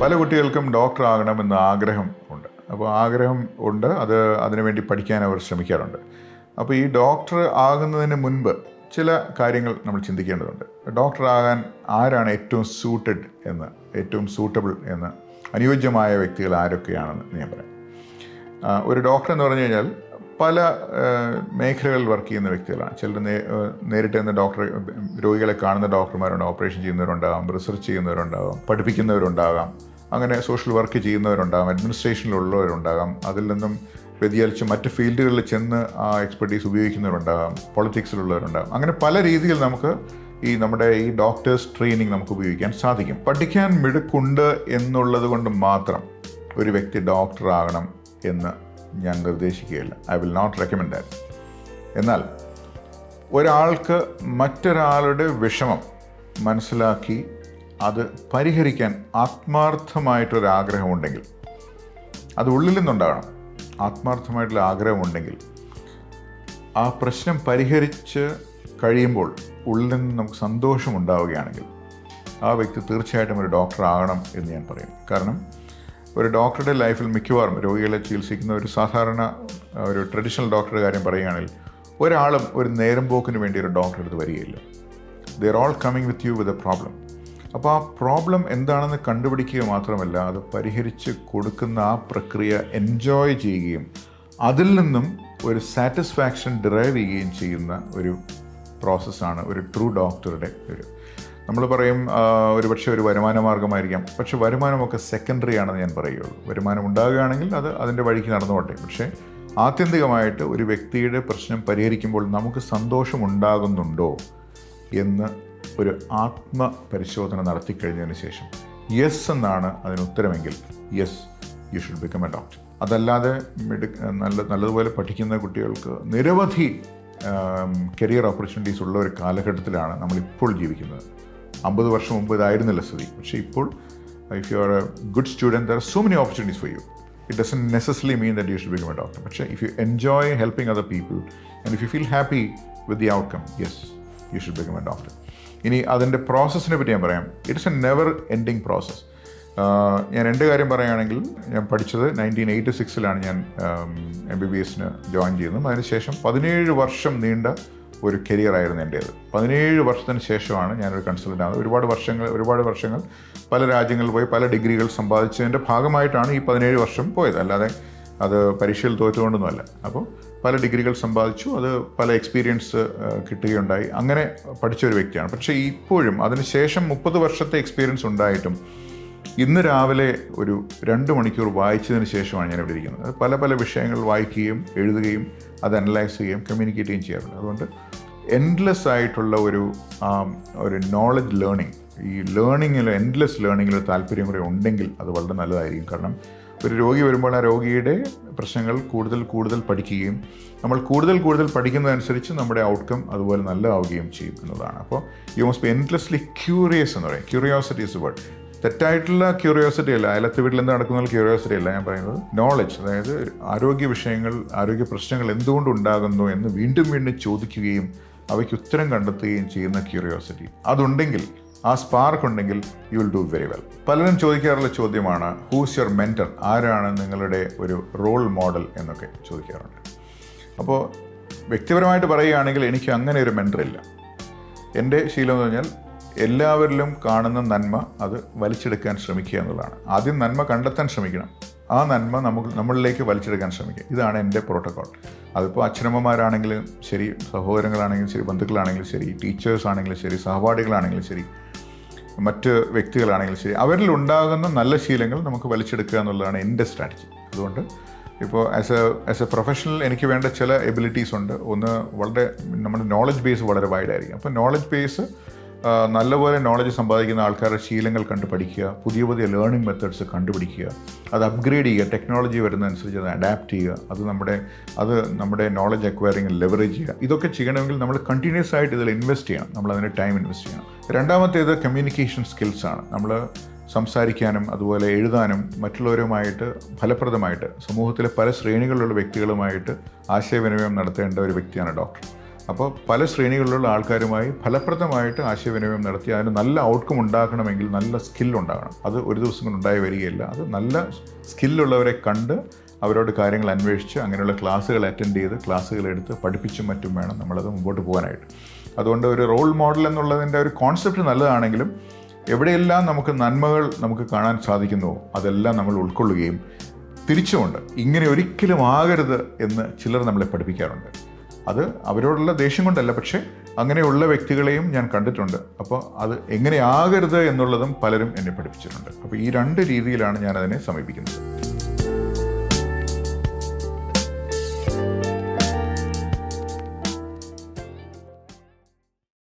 പല കുട്ടികൾക്കും ഡോക്ടർ ആകണമെന്ന് ആഗ്രഹം ഉണ്ട്. അപ്പോൾ ആഗ്രഹം ഉണ്ട്. അത് അതിനുവേണ്ടി പഠിക്കാൻ അവർ ശ്രമിക്കാറുണ്ട്. അപ്പോൾ ഈ ഡോക്ടർ ആകുന്നതിന് മുൻപ് ചില കാര്യങ്ങൾ നമ്മൾ ചിന്തിക്കേണ്ടതുണ്ട്. ഡോക്ടർ ആകാൻ ആരാണ് ഏറ്റവും സൂട്ടഡ് എന്ന് ഏറ്റവും സൂട്ടബിൾ എന്ന് അനുയോജ്യമായ വ്യക്തികൾ ആരൊക്കെയാണെന്ന് ഞാൻ പറയാം. ഒരു ഡോക്ടർ എന്ന് പറഞ്ഞു കഴിഞ്ഞാൽ പല മേഖലകളിൽ വർക്ക് ചെയ്യുന്ന വ്യക്തികളാണ്. ചിലർ നേരിട്ട് തന്നെ ഡോക്ടർ രോഗികളെ കാണുന്ന ഡോക്ടർമാരുണ്ടാകും ഓപ്പറേഷൻ ചെയ്യുന്നവരുണ്ടാകാം റിസർച്ച് ചെയ്യുന്നവരുണ്ടാകാം പഠിപ്പിക്കുന്നവരുണ്ടാകാം അങ്ങനെ സോഷ്യൽ വർക്ക് ചെയ്യുന്നവരുണ്ടാകാം അഡ്മിനിസ്ട്രേഷനിലുള്ളവരുണ്ടാകാം അതിൽ നിന്നും വ്യതിയാലിച്ച് മറ്റ് ഫീൽഡുകളിൽ ചെന്ന് ആ എക്സ്പെർട്ടീസ് ഉപയോഗിക്കുന്നവരുണ്ടാകാം പൊളിറ്റിക്സിലുള്ളവരുണ്ടാകാം അങ്ങനെ പല രീതിയിൽ നമുക്ക് ഈ നമ്മുടെ ഈ ഡോക്ടേഴ്സ് ട്രെയിനിങ് നമുക്ക് ഉപയോഗിക്കാൻ സാധിക്കും. പഠിക്കാൻ മിടുക്കുണ്ട് എന്നുള്ളത് കൊണ്ട് മാത്രം ഒരു വ്യക്തി ഡോക്ടറാകണം എന്ന് ഞാൻ നിർദ്ദേശിക്കുകയില്ല. I will not recommend that എന്നാൽ ഒരാൾക്ക് മറ്റൊരാളുടെ വിഷമം മനസ്സിലാക്കി അത് പരിഹരിക്കാൻ ആത്മാർത്ഥമായിട്ടൊരാഗ്രഹമുണ്ടെങ്കിൽ അത് ഉള്ളിൽ നിന്നുണ്ടാകണം. ആത്മാർത്ഥമായിട്ടുള്ള ആഗ്രഹമുണ്ടെങ്കിൽ ആ പ്രശ്നം പരിഹരിച്ച് കഴിയുമ്പോൾ ഉള്ളിൽ നിന്ന് നമുക്ക് സന്തോഷമുണ്ടാവുകയാണെങ്കിൽ ആ വ്യക്തി തീർച്ചയായിട്ടും ഒരു ഡോക്ടർ ആകണം എന്ന് ഞാൻ പറയും. കാരണം ഒരു ഡോക്ടറുടെ ലൈഫിൽ മിക്കവാറും രോഗികളെ ചികിത്സിക്കുന്ന ഒരു സാധാരണ ഒരു ട്രഡീഷണൽ ഡോക്ടറുടെ കാര്യം പറയുകയാണെങ്കിൽ ഒരാളും ഒരു നേരം പോക്കിന് വേണ്ടി ഒരു ഡോക്ടറെ അടുത്ത് വരികയില്ല. They're all coming with you with a problem അപ്പോൾ ആ പ്രോബ്ലം എന്താണെന്ന് കണ്ടുപിടിക്കുക മാത്രമല്ല അത് പരിഹരിച്ച് കൊടുക്കുന്ന ആ പ്രക്രിയ എൻജോയ് ചെയ്യുകയും അതിൽ നിന്നും ഒരു സാറ്റിസ്ഫാക്ഷൻ ഡിറൈവ് ചെയ്യുകയും ചെയ്യുന്ന ഒരു പ്രോസസ്സാണ് ഒരു ട്രൂ ഡോക്ടറുടെ ഒരു. നമ്മൾ പറയും ഒരു ഒരുപക്ഷെ ഒരു വരുമാന മാർഗമായിരിക്കാം പക്ഷെ വരുമാനമൊക്കെ സെക്കൻഡറി ആണെന്ന് ഞാൻ പറയുള്ളൂ. വരുമാനം ഉണ്ടാകുകയാണെങ്കിൽ അത് അതിന്റെ വഴിക്ക് നടന്നുകൊട്ടെ പക്ഷേ ആത്യന്തികമായിട്ട് ഒരു വ്യക്തിയുടെ പ്രശ്നം പരിഹരിക്കുമ്പോൾ നമുക്ക് സന്തോഷമുണ്ടാകുന്നുണ്ടോ എന്ന് ഒരു ആത്മപരിശോധന നടത്തിക്കഴിഞ്ഞതിന് ശേഷം യെസ് എന്നാണ് അതിന് ഉത്തരമെങ്കിൽ yes you should become a doctor അതല്ലാതെ മെഡി നല്ല നല്ലതുപോലെ പഠിക്കുന്ന കുട്ടികൾക്ക് നിരവധി കരിയർ ഓപ്പർച്യൂണിറ്റീസ് ഉള്ള ഒരു കാലഘട്ടത്തിലാണ് നമ്മളിപ്പോൾ ജീവിക്കുന്നത്. അമ്പത് വർഷം മുമ്പ് ഇതായിരുന്നില്ല സ്ഥിതി പക്ഷേ ഇപ്പോൾ if you are a good student there are so many opportunities for you it doesn't necessary mean that you should become a doctor പക്ഷേ if you enjoy helping other people and if you feel happy with the outcome yes you should become a doctor ഇനി അതിന്റെ പ്രോസസ്സിനെ പറ്റി ഞാൻ പറയാം. It's a never ending process ഞാൻ രണ്ട് കാര്യം പറയുകയാണെങ്കിൽ ഞാൻ പഠിച്ചത് നയന്റീൻ എയ്റ്റി സിക്സിലാണ് ഞാൻ എം ബി ബി എസിന് ജോയിൻ ചെയ്യുന്നത് അതിനുശേഷം പതിനേഴ് വർഷം നീണ്ട ഒരു കരിയർ ആയിരുന്നു എന്റേത്. പതിനേഴ് വർഷത്തിന് ശേഷമാണ് ഞാനൊരു കൺസൾട്ടന്റ് ആകുന്നത് ഒരുപാട് വർഷങ്ങൾ ഒരുപാട് വർഷങ്ങൾ പല രാജ്യങ്ങളിൽ പോയി പല ഡിഗ്രികൾ സമ്പാദിച്ചതിന്റെ ഭാഗമായിട്ടാണ് ഈ പതിനേഴ് വർഷം പോയത്. അല്ലാതെ അത് പരീക്ഷയിൽ തോറ്റുകൊണ്ടൊന്നുമല്ല അപ്പോൾ പല ഡിഗ്രികൾ സമ്പാദിച്ചു. അത് പല എക്സ്പീരിയൻസ് കിട്ടുകയുണ്ടായി. അങ്ങനെ പഠിച്ച ഒരു വ്യക്തിയാണ്. പക്ഷേ ഇപ്പോഴും അതിനുശേഷം മുപ്പത് വർഷത്തെ എക്സ്പീരിയൻസ് ഉണ്ടായിട്ടും ഇന്ന് രാവിലെ ഒരു രണ്ട് മണിക്കൂർ വായിച്ചതിന് ശേഷമാണ് ഞാൻ ഇവിടെ ഇരിക്കുന്നത് പല പല വിഷയങ്ങൾ വായിക്കുകയും എഴുതുകയും അത് അനലൈസ് ചെയ്യുകയും കമ്മ്യൂണിക്കേറ്റ് ചെയ്യുകയും ചെയ്യാറുണ്ട്. അതുകൊണ്ട് എൻഡ്ലെസ് ആയിട്ടുള്ള ഒരു ഒരു നോളജ് ലേണിംഗ് ഈ ലേണിങ്ങിൽ എൻഡ്ലെസ് ലേണിങ്ങിൽ താല്പര്യം കൂടെ ഉണ്ടെങ്കിൽ അത് വളരെ നല്ലതായിരിക്കും. കാരണം ഒരു രോഗി വരുമ്പോൾ ആ രോഗിയുടെ പ്രശ്നങ്ങൾ കൂടുതൽ കൂടുതൽ പഠിക്കുകയും നമ്മൾ കൂടുതൽ കൂടുതൽ പഠിക്കുന്നതനുസരിച്ച് നമ്മുടെ ഔട്ട്കം അതുപോലെ നല്ലതാവുകയും ചെയ്യും എന്നതാണ്. അപ്പോൾ you must be endlessly curious എന്ന് പറയും. ക്യൂറിയോസിറ്റി ഇസ് വേർഡ് തെറ്റായിട്ടുള്ള ക്യൂറിയോസിറ്റി അല്ല. അയലത്തെ വീട്ടിൽ എന്ത് നടക്കുന്ന ക്യൂറിയോസിറ്റി അല്ല ഞാൻ പറയുന്നത്. നോളജ് അതായത് ആരോഗ്യ വിഷയങ്ങൾ ആരോഗ്യ പ്രശ്നങ്ങൾ എന്തുകൊണ്ട് ഉണ്ടാകുന്നു എന്ന് വീണ്ടും വീണ്ടും ചോദിക്കുകയും അവയ്ക്ക് ഉത്തരം കണ്ടെത്തുകയും ചെയ്യുന്ന ക്യൂറിയോസിറ്റി അതുണ്ടെങ്കിൽ ആ സ്പാർക്ക് ഉണ്ടെങ്കിൽ you will do very well പലരും ചോദിക്കാറുള്ള ചോദ്യമാണ് ഹൂസ് യുവർ മെന്റർ ആരാണ് നിങ്ങളുടെ ഒരു റോൾ മോഡൽ എന്നൊക്കെ ചോദിക്കാറുണ്ട്. അപ്പോൾ വ്യക്തിപരമായിട്ട് പറയുകയാണെങ്കിൽ എനിക്ക് അങ്ങനെ ഒരു മെന്റർ ഇല്ല. എന്റെ ശീലം എന്ന് പറഞ്ഞാൽ എല്ലാവരിലും കാണുന്ന നന്മ അത് വലിച്ചെടുക്കാൻ ശ്രമിക്കുക എന്നുള്ളതാണ്. ആദ്യം നന്മ കണ്ടെത്താൻ ശ്രമിക്കണം. ആ നന്മ നമുക്ക് നമ്മളിലേക്ക് വലിച്ചെടുക്കാൻ ശ്രമിക്കുക. ഇതാണ് എന്റെ പ്രോട്ടോക്കോൾ. അതിപ്പോൾ അച്ഛനമ്മമാരാണെങ്കിലും ശരി സഹോദരങ്ങളാണെങ്കിലും ശരി ബന്ധുക്കളാണെങ്കിലും ശരി ടീച്ചേഴ്സ് ആണെങ്കിലും ശരി സഹപാഠികളാണെങ്കിലും ശരി മറ്റ് വ്യക്തികളാണെങ്കിലും ശരി അവരിൽ ഉണ്ടാകുന്ന നല്ല ശീലങ്ങൾ നമുക്ക് വലിച്ചെടുക്കുക എന്നുള്ളതാണ് എന്റെ സ്ട്രാറ്റജി. അതുകൊണ്ട് ഇപ്പോൾ as a as a professional എനിക്ക് വേണ്ട ചില എബിലിറ്റീസ് ഉണ്ട്. ഒന്ന് വളരെ നമ്മുടെ നോളജ് ബേസ് വളരെ വൈഡായിരിക്കും അപ്പോൾ നോളജ് ബേസ് നല്ലപോലെ നോളജ് സമ്പാദിക്കുന്ന ആൾക്കാരുടെ ശീലങ്ങൾ കണ്ടു പഠിക്കുക പുതിയ പുതിയ ലേണിംഗ് മെത്തേഡ്സ് കണ്ടുപിടിക്കുക അത് അപ്ഗ്രേഡ് ചെയ്യുക ടെക്നോളജി വരുന്നതനുസരിച്ച് അത് അഡാപ്റ്റ് ചെയ്യുക അത് നമ്മുടെ അത് നമ്മുടെ നോളജ് അക്വയറിംഗ് ലെവറേജ് ചെയ്യുക. ഇതൊക്കെ ചെയ്യണമെങ്കിൽ നമ്മൾ കണ്ടിന്യൂസ് ആയിട്ട് ഇതിൽ ഇൻവെസ്റ്റ് ചെയ്യണം. നമ്മൾ അതിന് ടൈം ഇൻവെസ്റ്റ് ചെയ്യണം. രണ്ടാമത്തേത് കമ്മ്യൂണിക്കേഷൻ സ്കിൽസാണ് നമ്മൾ സംസാരിക്കാനും അതുപോലെ എഴുതാനും മറ്റുള്ളവരുമായിട്ട് ഫലപ്രദമായിട്ട് സമൂഹത്തിലെ പല ശ്രേണികളിലുള്ള വ്യക്തികളുമായിട്ട് ആശയവിനിമയം നടത്തേണ്ട ഒരു വ്യക്തിയാണ് ഡോക്ടർ അപ്പോൾ പല ശ്രേണികളിലുള്ള ആൾക്കാരുമായി ഫലപ്രദമായിട്ട് ആശയവിനിമയം നടത്തി അതിന് നല്ല ഔട്ട്കം ഉണ്ടാക്കണമെങ്കിൽ നല്ല സ്കിൽ ഉണ്ടാകണം. അത് ഒരു ദിവസം കൊണ്ട് ഉണ്ടായി വരികയില്ല. അത് നല്ല സ്കില്ലുള്ളവരെ കണ്ട് അവരോട് കാര്യങ്ങൾ അന്വേഷിച്ച് അങ്ങനെയുള്ള ക്ലാസ്സുകൾ അറ്റൻഡ് ചെയ്ത് ക്ലാസ്സുകൾ എടുത്ത് പഠിപ്പിച്ചും മറ്റും വേണം നമ്മളത് മുമ്പോട്ട് പോകാനായിട്ട്. അതുകൊണ്ട് ഒരു റോൾ മോഡൽ എന്നുള്ളതിന്റെ ഒരു കോൺസെപ്റ്റ് നല്ലതാണെങ്കിലും എവിടെയെല്ലാം നമുക്ക് നന്മകൾ നമുക്ക് കാണാൻ സാധിക്കുന്നുവോ അതെല്ലാം നമ്മൾ ഉൾക്കൊള്ളുകയും തിരിച്ചുകൊണ്ട് ഇങ്ങനെ ഒരിക്കലും ആകരുത് എന്ന് ചിലർ നമ്മളെ പഠിപ്പിക്കാറുണ്ട്. അത് അവരോടുള്ള ദേഷ്യം കൊണ്ടല്ല പക്ഷേ അങ്ങനെയുള്ള വ്യക്തികളെയും ഞാൻ കണ്ടിട്ടുണ്ട്. അപ്പോൾ അത് എങ്ങനെയാകരുത് എന്നുള്ളതും പലരും എന്നെ പഠിപ്പിച്ചിട്ടുണ്ട്. അപ്പോൾ ഈ രണ്ട് രീതിയിലാണ് ഞാൻ അതിനെ സമീപിക്കുന്നത്.